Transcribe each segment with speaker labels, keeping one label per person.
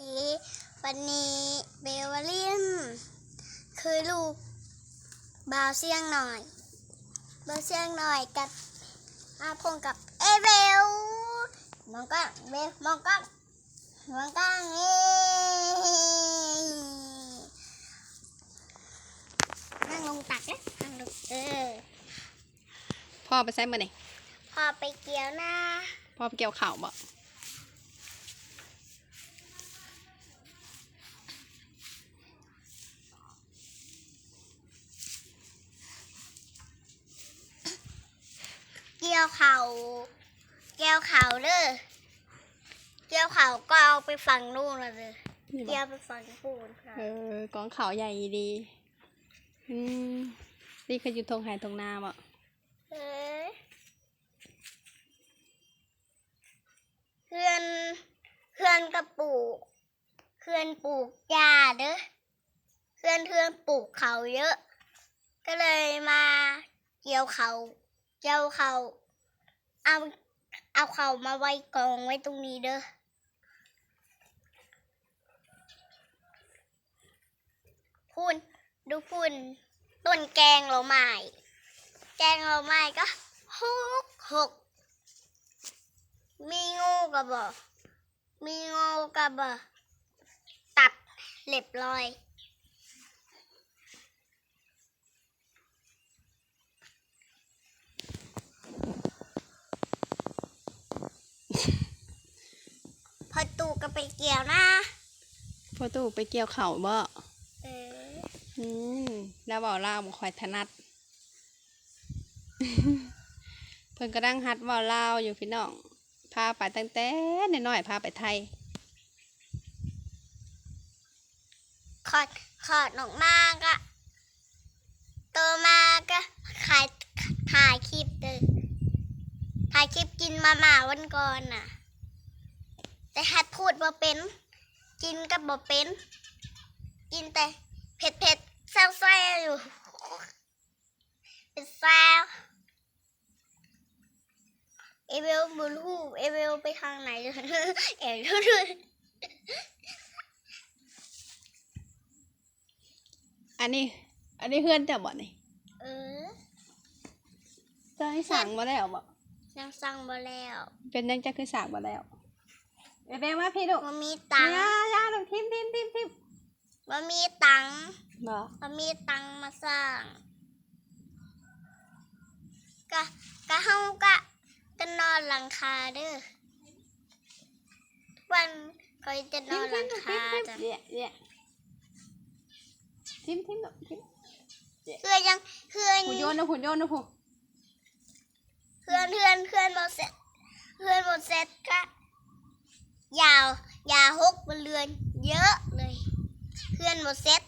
Speaker 1: นี้วันนี้เบลวาลินคือลูกบาวเสียงหน่อยบาวเสียงหน่อยกับอาพงกับเอเบลมองกล้องเบลมองกล้องมองกล้องเอ้ยนั่งลงตักนะนั่งลงเออ
Speaker 2: พ่อไปใช้มาเนี่ย
Speaker 1: พอไปเกี่ยวหน้า
Speaker 2: พ่อไปเกี่ยวข่าวบ่
Speaker 1: ยวเขาเกี่ยวเขาเด้อเกี่ยวเขาก็เอาไปฝั่งนู่นนะเด้อ
Speaker 2: นี่บ่
Speaker 1: เกี่ยวไปฝั่งปูนค่ะ
Speaker 2: เออกองข่าวใหญ่ดี อืมนี่เคยอยู่ทงหายทงนาบ่
Speaker 1: เอ้ยเพื่อนเพื่อนกับปลูกเพื่อนปลูกยาเด้อเพื่อนเพื่อนปลูกเขาเยอะ ก็เลยมาเกี่ยวเขาเกี่ยวเขา เอาเอาเขามาไว้กองไว้ตรงนี้เด้อพูนดูพูนต้นแกงเราใหม่แกงเราใหม่ก็หกหกมีงูกับบ่มีงูกับบ่ตัดเรียบร้อย พอตูก็ไปเกี่ยวนะ
Speaker 2: พ่อตู่ไปเกี่ยวข่าวบ่
Speaker 1: เออ
Speaker 2: อืมแล้วบอกลาวบ่ค่อยถนัด เพิ่นก็ดังฮัดเว่าลาวอยู่พี่น้อง พาไปตั้งแต่น้อยๆพาไปไทย
Speaker 1: ขอดขอดออกมาก็โตมาก็ขายถ่ายคลิปเลยถ่ายคลิปกิ นมาม่าวันก่อนน่ะ แต่ฮัดพูดบ่เป็น กินก็บ่เป็น กินแต่เผ็ดเผ็ดๆแซ่บๆอยู่เป็นแซ่บเอเวลบลูเอเวลไปทางไหนเอวดูดู
Speaker 2: อันนี้ อันนี้เพื่อนแต่บ่นี่
Speaker 1: เออ
Speaker 2: จะให้สั่งมาแล้วบ่
Speaker 1: ยังสั่งมาแล้ว
Speaker 2: เป็นยังจะคือสั่งมาแล้วเบเบมาพี่ลูก
Speaker 1: มันมีตังค์
Speaker 2: ยายาลูกทิมทิมทิมทิม
Speaker 1: มันมีตังค์
Speaker 2: บ่
Speaker 1: มันมีตังค์มาสร้างกะกะเฮากะก็นอนหลังคาเด้อทุกวันก็จะน
Speaker 2: ทิ
Speaker 1: อ
Speaker 2: ม
Speaker 1: นห
Speaker 2: ทิ
Speaker 1: ลั
Speaker 2: ม
Speaker 1: ง
Speaker 2: ลูก
Speaker 1: คา
Speaker 2: ทิมทิม
Speaker 1: จ้ะ
Speaker 2: เนี่ยเนี่ยทิมทิมลูกทิม
Speaker 1: เพื่อนยังเพื่อน
Speaker 2: หุ่นโยนนะหุ่นโยนนะหุ่น
Speaker 1: เพื่อนเพื่อนเพื่อนหมดเสร็จเพื่อนหมดเสร็จก็ยาวยาวหกบนเรือนเยอะเลย เพื่อนหมดเสร็จ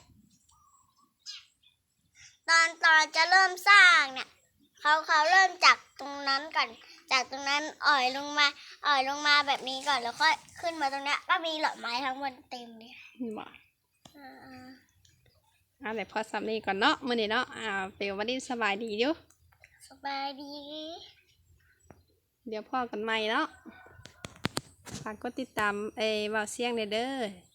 Speaker 1: ตอนตอนจะเริ่มสร้างเนี่ยเขาเขาเริ่มจากตรงนั้นก่อน จากตรงนั้นอ่อยลงมา อ่อยลงมาแบบนี้ก่อนแล้วค่อยขึ้นมาตรงเนี้ยก็มีดอกไม้ทั้งหมดเต็มเลย
Speaker 2: บ่
Speaker 1: อ่า
Speaker 2: อ่าเดี๋ยวพอสำนีก่อนเนาะมื้อนี้เนาะอ่าเปลวันนี้สบายดีอยู่
Speaker 1: สบายดี
Speaker 2: เดี๋ยวพ่อกันใหม่เนาะฝากกดติดตามเอว่าเสียงเด้อ